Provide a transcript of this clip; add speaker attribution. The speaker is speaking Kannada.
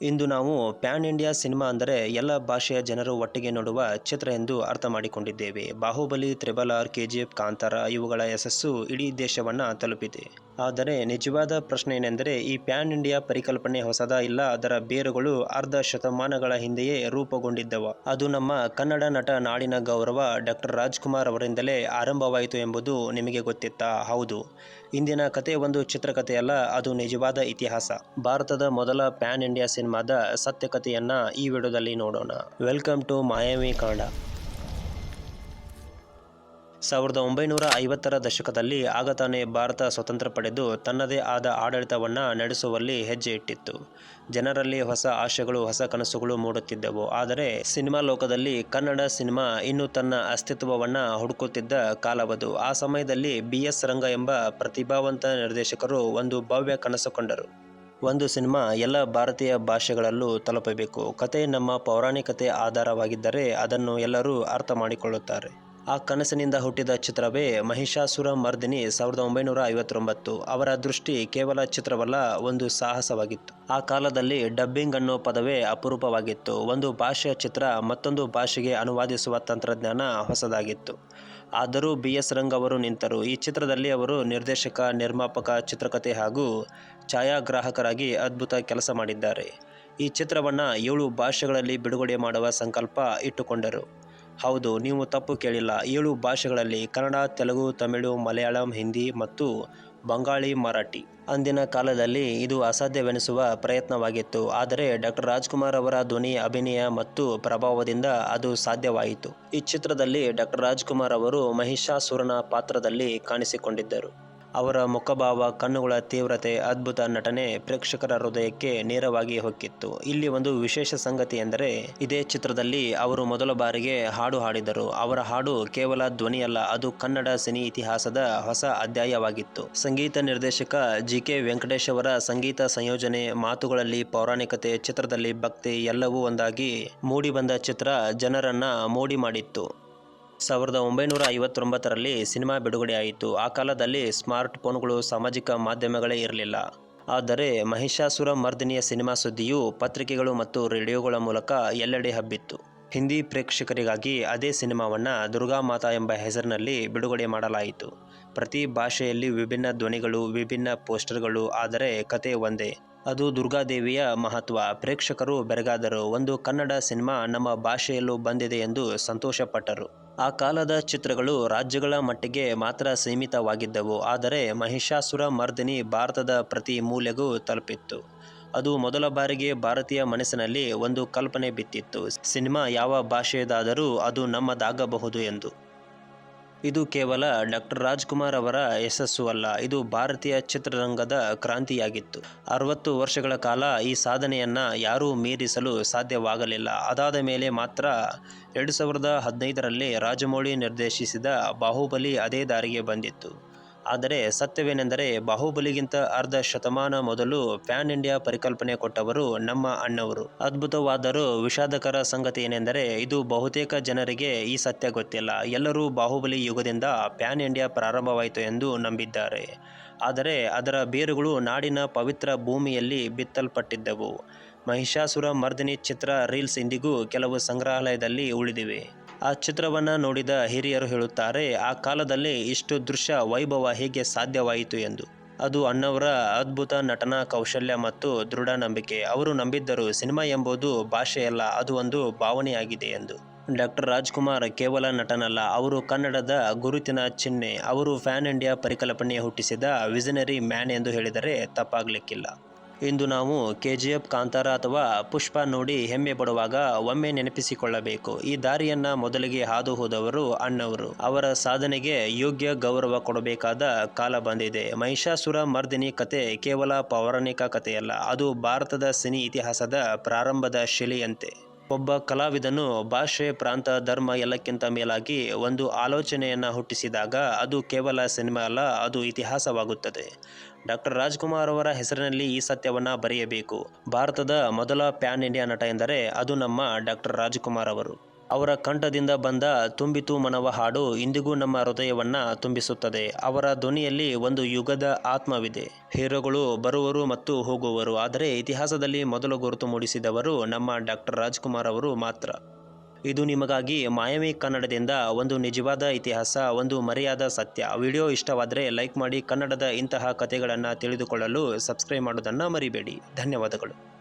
Speaker 1: ಇಂದು ನಾವು ಪ್ಯಾನ್ ಇಂಡಿಯಾ ಸಿನಿಮಾ ಅಂದರೆ ಎಲ್ಲ ಭಾಷೆಯ ಜನರು ಒಟ್ಟಿಗೆ ನೋಡುವ ಚಿತ್ರ ಎಂದು ಅರ್ಥ ಮಾಡಿಕೊಂಡಿದ್ದೇವೆ. Baahubali, triple R, KGF, Kantara ಇವುಗಳ ಯಶಸ್ಸು ಇಡೀ ದೇಶವನ್ನು ತಲುಪಿದೆ. ಆದರೆ ನಿಜವಾದ ಪ್ರಶ್ನೆ ಏನೆಂದರೆ ಈ ಪ್ಯಾನ್ ಇಂಡಿಯಾ ಪರಿಕಲ್ಪನೆ ಹೊಸದ ಇಲ್ಲ, ಅದರ ಬೇರುಗಳು ಅರ್ಧ ಶತಮಾನಗಳ ಹಿಂದೆಯೇ ರೂಪುಗೊಂಡಿದ್ದವ. ಅದು ನಮ್ಮ ಕನ್ನಡ ನಟ ನಾಡಿನ ಗೌರವ ಡಾಕ್ಟರ್ ರಾಜ್ಕುಮಾರ್ ಅವರಿಂದಲೇ ಆರಂಭವಾಯಿತು ಎಂಬುದು ನಿಮಗೆ ಗೊತ್ತಿತ್ತಾ? ಹೌದು. ಇಂದಿನ ಕತೆ ಒಂದು ಚಿತ್ರಕಥೆಯಲ್ಲ, ಅದು ನಿಜವಾದ ಇತಿಹಾಸ. ಭಾರತದ ಮೊದಲ ಪ್ಯಾನ್ ಇಂಡಿಯಾ ಸಿನಿಮಾದ ಸತ್ಯಕಥೆಯನ್ನ ಈ ವಿಡಿಯೋದಲ್ಲಿ ನೋಡೋಣ. ವೆಲ್ಕಮ್ ಟು ಮಾಯಾಮಿ ಕನ್ನಡ ಸಾವಿರದ ಒಂಬೈನೂರ ಐವತ್ತರ ದಶಕದಲ್ಲಿ ಆಗ ತಾನೇ ಭಾರತ ಸ್ವತಂತ್ರ ಪಡೆದು ತನ್ನದೇ ಆದ ಆಡಳಿತವನ್ನು ನಡೆಸುವಲ್ಲಿ ಹೆಜ್ಜೆ ಇಟ್ಟಿತ್ತು. ಜನರಲ್ಲಿ ಹೊಸ ಆಶೆಗಳು, ಹೊಸ ಕನಸುಗಳು ಮೂಡುತ್ತಿದ್ದವು. ಆದರೆ ಸಿನಿಮಾ ಲೋಕದಲ್ಲಿ ಕನ್ನಡ ಸಿನಿಮಾ ಇನ್ನೂ ತನ್ನ ಅಸ್ತಿತ್ವವನ್ನು ಹುಡುಕುತ್ತಿದ್ದ ಕಾಲವದು. ಆ ಸಮಯದಲ್ಲಿ ಬಿ ಎಸ್ ರಂಗ ಎಂಬ ಪ್ರತಿಭಾವಂತ ನಿರ್ದೇಶಕರು ಒಂದು ಭವ್ಯ ಕನಸು ಕಂಡರು. ಒಂದು ಸಿನಿಮಾ ಎಲ್ಲ ಭಾರತೀಯ ಭಾಷೆಗಳಲ್ಲೂ ತಲುಪಬೇಕು. ಕತೆ ನಮ್ಮ ಪೌರಾಣಿಕತೆ ಆಧಾರವಾಗಿದ್ದರೆ ಅದನ್ನು ಎಲ್ಲರೂ ಅರ್ಥ ಮಾಡಿಕೊಳ್ಳುತ್ತಾರೆ. ಆ ಕನಸಿನಿಂದ ಹುಟ್ಟಿದ ಚಿತ್ರವೇ ಮಹಿಷಾಸುರ ಮರ್ದಿನಿ ಸಾವಿರದ ಒಂಬೈನೂರ ಐವತ್ತೊಂಬತ್ತು. ಅವರ ದೃಷ್ಟಿ ಕೇವಲ ಚಿತ್ರವಲ್ಲ, ಒಂದು ಸಾಹಸವಾಗಿತ್ತು. ಆ ಕಾಲದಲ್ಲಿ ಡಬ್ಬಿಂಗ್ ಅನ್ನೋ ಪದವೇ ಅಪರೂಪವಾಗಿತ್ತು. ಒಂದು ಭಾಷೆಯ ಚಿತ್ರ ಮತ್ತೊಂದು ಭಾಷೆಗೆ ಅನುವಾದಿಸುವ ತಂತ್ರಜ್ಞಾನ ಹೊಸದಾಗಿತ್ತು. ಆದರೂ ಬಿ ಎಸ್ ರಂಗ್ ಅವರು ನಿಂತರು. ಈ ಚಿತ್ರದಲ್ಲಿ ಅವರು ನಿರ್ದೇಶಕ, ನಿರ್ಮಾಪಕ, ಚಿತ್ರಕಥೆ ಹಾಗೂ ಛಾಯಾಗ್ರಾಹಕರಾಗಿ ಅದ್ಭುತ ಕೆಲಸ ಮಾಡಿದ್ದಾರೆ. ಈ ಚಿತ್ರವನ್ನು ಏಳು ಭಾಷೆಗಳಲ್ಲಿ ಬಿಡುಗಡೆ ಮಾಡುವ ಸಂಕಲ್ಪ ಇಟ್ಟುಕೊಂಡರು. ಹೌದು, ನೀವು ತಪ್ಪು ಕೇಳಿಲ್ಲ. ಏಳು ಭಾಷೆಗಳಲ್ಲಿ ಕನ್ನಡ, ತೆಲುಗು, ತಮಿಳು, ಮಲಯಾಳಂ, ಹಿಂದಿ ಮತ್ತು ಬಂಗಾಳಿ, ಮರಾಠಿ. ಅಂದಿನ ಕಾಲದಲ್ಲಿ ಇದು ಅಸಾಧ್ಯವೆನಿಸುವ ಪ್ರಯತ್ನವಾಗಿತ್ತು. ಆದರೆ ಡಾಕ್ಟರ್ ರಾಜ್ಕುಮಾರ್ ಅವರ ಧ್ವನಿ, ಅಭಿನಯ ಮತ್ತು ಪ್ರಭಾವದಿಂದ ಅದು ಸಾಧ್ಯವಾಯಿತು. ಈ ಚಿತ್ರದಲ್ಲಿ ಡಾಕ್ಟರ್ ರಾಜ್ಕುಮಾರ್ ಅವರು ಮಹಿಷಾಸುರನ ಪಾತ್ರದಲ್ಲಿ ಕಾಣಿಸಿಕೊಂಡಿದ್ದರು. ಅವರ ಮುಖಭಾವ, ಕಣ್ಣುಗಳ ತೀವ್ರತೆ, ಅದ್ಭುತ ನಟನೆ ಪ್ರೇಕ್ಷಕರ ಹೃದಯಕ್ಕೆ ನೇರವಾಗಿ ಹೊಕ್ಕಿತ್ತು. ಇಲ್ಲಿ ಒಂದು ವಿಶೇಷ ಸಂಗತಿ ಎಂದರೆ, ಇದೇ ಚಿತ್ರದಲ್ಲಿ ಅವರು ಮೊದಲ ಬಾರಿಗೆ ಹಾಡು ಹಾಡಿದರು. ಅವರ ಹಾಡು ಕೇವಲ ಧ್ವನಿಯಲ್ಲ, ಅದು ಕನ್ನಡ ಸಿನಿ ಇತಿಹಾಸದ ಹೊಸ ಅಧ್ಯಾಯವಾಗಿತ್ತು. ಸಂಗೀತ ನಿರ್ದೇಶಕ ಜಿ ಕೆ ವೆಂಕಟೇಶ್ ಅವರ ಸಂಗೀತ ಸಂಯೋಜನೆ, ಮಾತುಗಳಲ್ಲಿ ಪೌರಾಣಿಕತೆ, ಚಿತ್ರದಲ್ಲಿ ಭಕ್ತಿ ಎಲ್ಲವೂ ಒಂದಾಗಿ ಮೂಡಿಬಂದ ಚಿತ್ರ ಜನರನ್ನ ಮೋಡಿ ಮಾಡಿತ್ತು. ಸಾವಿರದ ಒಂಬೈನೂರ ಐವತ್ತೊಂಬತ್ತರಲ್ಲಿ ಸಿನಿಮಾ ಬಿಡುಗಡೆಯಾಯಿತು. ಆ ಕಾಲದಲ್ಲಿ ಸ್ಮಾರ್ಟ್ ಫೋನ್ಗಳು ಸಾಮಾಜಿಕ ಮಾಧ್ಯಮಗಳೇ ಇರಲಿಲ್ಲ. ಆದರೆ ಮಹಿಷಾಸುರ ಮರ್ದಿನಿಯ ಸಿನಿಮಾ ಸುದ್ದಿಯು ಪತ್ರಿಕೆಗಳು ಮತ್ತು ರೇಡಿಯೋಗಳ ಮೂಲಕ ಎಲ್ಲೆಡೆ ಹಬ್ಬಿತ್ತು. ಹಿಂದಿ ಪ್ರೇಕ್ಷಕರಿಗಾಗಿ ಅದೇ ಸಿನಿಮಾವನ್ನು ದುರ್ಗಾ ಮಾತಾ ಎಂಬ ಹೆಸರಿನಲ್ಲಿ ಬಿಡುಗಡೆ ಮಾಡಲಾಯಿತು. ಪ್ರತಿ ಭಾಷೆಯಲ್ಲಿ ವಿಭಿನ್ನ ಧ್ವನಿಗಳು, ವಿಭಿನ್ನ ಪೋಸ್ಟರ್ಗಳು, ಆದರೆ ಕತೆ ಒಂದೇ. ಅದು ದುರ್ಗಾದೇವಿಯ ಮಹತ್ವ. ಪ್ರೇಕ್ಷಕರು ಬೆರಗಾದರು. ಒಂದು ಕನ್ನಡ ಸಿನಿಮಾ ನಮ್ಮ ಭಾಷೆಯಲ್ಲೂ ಬಂದಿದೆ ಎಂದು ಸಂತೋಷಪಟ್ಟರು. ಆ ಕಾಲದ ಚಿತ್ರಗಳು ರಾಜ್ಯಗಳ ಮಟ್ಟಿಗೆ ಮಾತ್ರ ಸೀಮಿತವಾಗಿದ್ದವು. ಆದರೆ ಮಹಿಷಾಸುರ ಮರ್ದಿನಿ ಭಾರತದ ಪ್ರತಿ ಮೂಲೆಗೂ ತಲುಪಿತ್ತು. ಅದು ಮೊದಲ ಬಾರಿಗೆ ಭಾರತೀಯ ಮನಸ್ಸಿನಲ್ಲಿ ಒಂದು ಕಲ್ಪನೆ ಬಿತ್ತಿತ್ತು. ಸಿನಿಮಾ ಯಾವ ಭಾಷೆಯದಾದರೂ ಅದು ನಮ್ಮದಾಗಬಹುದು ಎಂದು. ಇದು ಕೇವಲ ಡಾಕ್ಟರ್ ರಾಜ್ಕುಮಾರ್ ಅವರ ಯಶಸ್ಸು ಅಲ್ಲ, ಇದು ಭಾರತೀಯ ಚಿತ್ರರಂಗದ ಕ್ರಾಂತಿಯಾಗಿತ್ತು. ಅರವತ್ತು ವರ್ಷಗಳ ಕಾಲ ಈ ಸಾಧನೆಯನ್ನು ಯಾರೂ ಮೀರಿಸಲು ಸಾಧ್ಯವಾಗಲಿಲ್ಲ. ಅದಾದ ಮೇಲೆ ಮಾತ್ರ ಎರಡು ಸಾವಿರದ ಹದಿನೈದರಲ್ಲಿ ರಾಜಮೌಳಿ ನಿರ್ದೇಶಿಸಿದ ಬಾಹುಬಲಿ ಅದೇ ದಾರಿಗೆ ಬಂದಿತ್ತು. ಆದರೆ ಸತ್ಯವೇನೆಂದರೆ ಬಾಹುಬಲಿಗಿಂತ ಅರ್ಧ ಶತಮಾನ ಮೊದಲು ಪ್ಯಾನ್ ಇಂಡಿಯಾ ಪರಿಕಲ್ಪನೆ ಕೊಟ್ಟವರು ನಮ್ಮ ಅಣ್ಣವರು. ಅದ್ಭುತವಾದರೂ ವಿಷಾದಕರ ಸಂಗತಿ ಏನೆಂದರೆ ಇದು ಬಹುತೇಕ ಜನರಿಗೆ ಈ ಸತ್ಯ ಗೊತ್ತಿಲ್ಲ. ಎಲ್ಲರೂ ಬಾಹುಬಲಿ ಯುಗದಿಂದ ಪ್ಯಾನ್ ಇಂಡಿಯಾ ಪ್ರಾರಂಭವಾಯಿತು ಎಂದು ನಂಬಿದ್ದಾರೆ. ಆದರೆ ಅದರ ಬೇರುಗಳು ನಾಡಿನ ಪವಿತ್ರ ಭೂಮಿಯಲ್ಲಿ ಬಿತ್ತಲ್ಪಟ್ಟಿದ್ದವು. ಮಹಿಷಾಸುರ ಮರ್ದಿನಿ ಚಿತ್ರ ರೀಲ್ಸ್ ಇಂದಿಗೂ ಕೆಲವು ಸಂಗ್ರಹಾಲಯದಲ್ಲಿ ಉಳಿದಿವೆ. ಆ ಚಿತ್ರವನ್ನು ನೋಡಿದ ಹಿರಿಯರು ಹೇಳುತ್ತಾರೆ, ಆ ಕಾಲದಲ್ಲಿ ಇಷ್ಟು ದೃಶ್ಯ ವೈಭವ ಹೇಗೆ ಸಾಧ್ಯವಾಯಿತು ಎಂದು. ಅದು ಅಣ್ಣವರ ಅದ್ಭುತ ನಟನಾ ಕೌಶಲ್ಯ ಮತ್ತು ದೃಢ ನಂಬಿಕೆ ಅವರು ನಂಬಿದ್ದರು, ಸಿನಿಮಾ ಎಂಬುದು ಭಾಷೆಯಲ್ಲ, ಅದು ಒಂದು ಭಾವನೆಯಾಗಿದೆ ಎಂದು. ಡಾಕ್ಟರ್ ರಾಜ್ಕುಮಾರ್ ಕೇವಲ ನಟನಲ್ಲ, ಅವರು ಕನ್ನಡದ ಗುರುತಿನ ಚಿಹ್ನೆ. ಅವರು ಫ್ಯಾನ್ ಇಂಡಿಯಾ ಪರಿಕಲ್ಪನೆ ಹುಟ್ಟಿಸಿದ ವಿಜನರಿ ಮ್ಯಾನ್ ಎಂದು ಹೇಳಿದರೆ ತಪ್ಪಾಗಲಿಕ್ಕಿಲ್ಲ. ಇಂದು ನಾವು ಕೆ ಜಿ ಎಫ್ ಕಾಂತಾರ ಅಥವಾ ಪುಷ್ಪ ನೋಡಿ ಹೆಮ್ಮೆ ಪಡುವಾಗ ಒಮ್ಮೆ ನೆನಪಿಸಿಕೊಳ್ಳಬೇಕು. ಈ ದಾರಿಯನ್ನ ಮೊದಲಿಗೆ ಹಾದು ಹೋದವರು ಅಣ್ಣವರು. ಅವರ ಸಾಧನೆಗೆ ಯೋಗ್ಯ ಗೌರವ ಕೊಡಬೇಕಾದ ಕಾಲ ಬಂದಿದೆ. ಮಹಿಷಾಸುರ ಮರ್ದಿನಿ ಕತೆ ಕೇವಲ ಪೌರಾಣಿಕ ಕಥೆಯಲ್ಲ ಅದು ಭಾರತದ ಸಿನಿ ಇತಿಹಾಸದ ಪ್ರಾರಂಭದ ಶಿಲೆಯಂತೆ. ಒಬ್ಬ ಕಲಾವಿದನು ಭಾಷೆ, ಪ್ರಾಂತ, ಧರ್ಮ ಎಲ್ಲಕ್ಕಿಂತ ಮೇಲಾಗಿ ಒಂದು ಆಲೋಚನೆಯನ್ನು ಹುಟ್ಟಿಸಿದಾಗ ಅದು ಕೇವಲ ಸಿನಿಮಾ ಅಲ್ಲ, ಅದು ಇತಿಹಾಸವಾಗುತ್ತದೆ. ಡಾಕ್ಟರ್ ರಾಜ್ಕುಮಾರ್ ಅವರ ಹೆಸರಿನಲ್ಲಿ ಈ ಸತ್ಯವನ್ನು ಬರೆಯಬೇಕು. ಭಾರತದ ಮೊದಲ ಪ್ಯಾನ್ ಇಂಡಿಯಾ ನಟ ಎಂದರೆ ಅದು ನಮ್ಮ ಡಾಕ್ಟರ್ ರಾಜ್ಕುಮಾರ್ ಅವರು. ಅವರ ಕಂಠದಿಂದ ಬಂದ ತುಂಬಿತು ಮನವ ಹಾಡು ಇಂದಿಗೂ ನಮ್ಮ ಹೃದಯವನ್ನ ತುಂಬಿಸುತ್ತದೆ. ಅವರ ಧ್ವನಿಯಲ್ಲಿ ಒಂದು ಯುಗದ ಆತ್ಮವಿದೆ. ಹೀರೋಗಳು ಬರುವರು ಮತ್ತು ಹೋಗುವರು. ಆದರೆ ಇತಿಹಾಸದಲ್ಲಿ ಮೊದಲು ಗುರುತು ಮೂಡಿಸಿದವರು ನಮ್ಮ ಡಾಕ್ಟರ್ ರಾಜ್ಕುಮಾರ್ ಅವರು ಮಾತ್ರ. ಇದು ನಿಮಗಾಗಿ ಮಾಯಮಿ ಕನ್ನಡದಿಂದ ಒಂದು ನಿಜವಾದ ಇತಿಹಾಸ, ಒಂದು ಮರೆಯಾದ ಸತ್ಯ. ವಿಡಿಯೋ ಇಷ್ಟವಾದರೆ ಲೈಕ್ ಮಾಡಿ ಕನ್ನಡದ ಇಂತಹ ಕಥೆಗಳನ್ನು ತಿಳಿದುಕೊಳ್ಳಲು ಸಬ್ಸ್ಕ್ರೈಬ್ ಮಾಡೋದನ್ನು ಮರಿಬೇಡಿ. ಧನ್ಯವಾದಗಳು.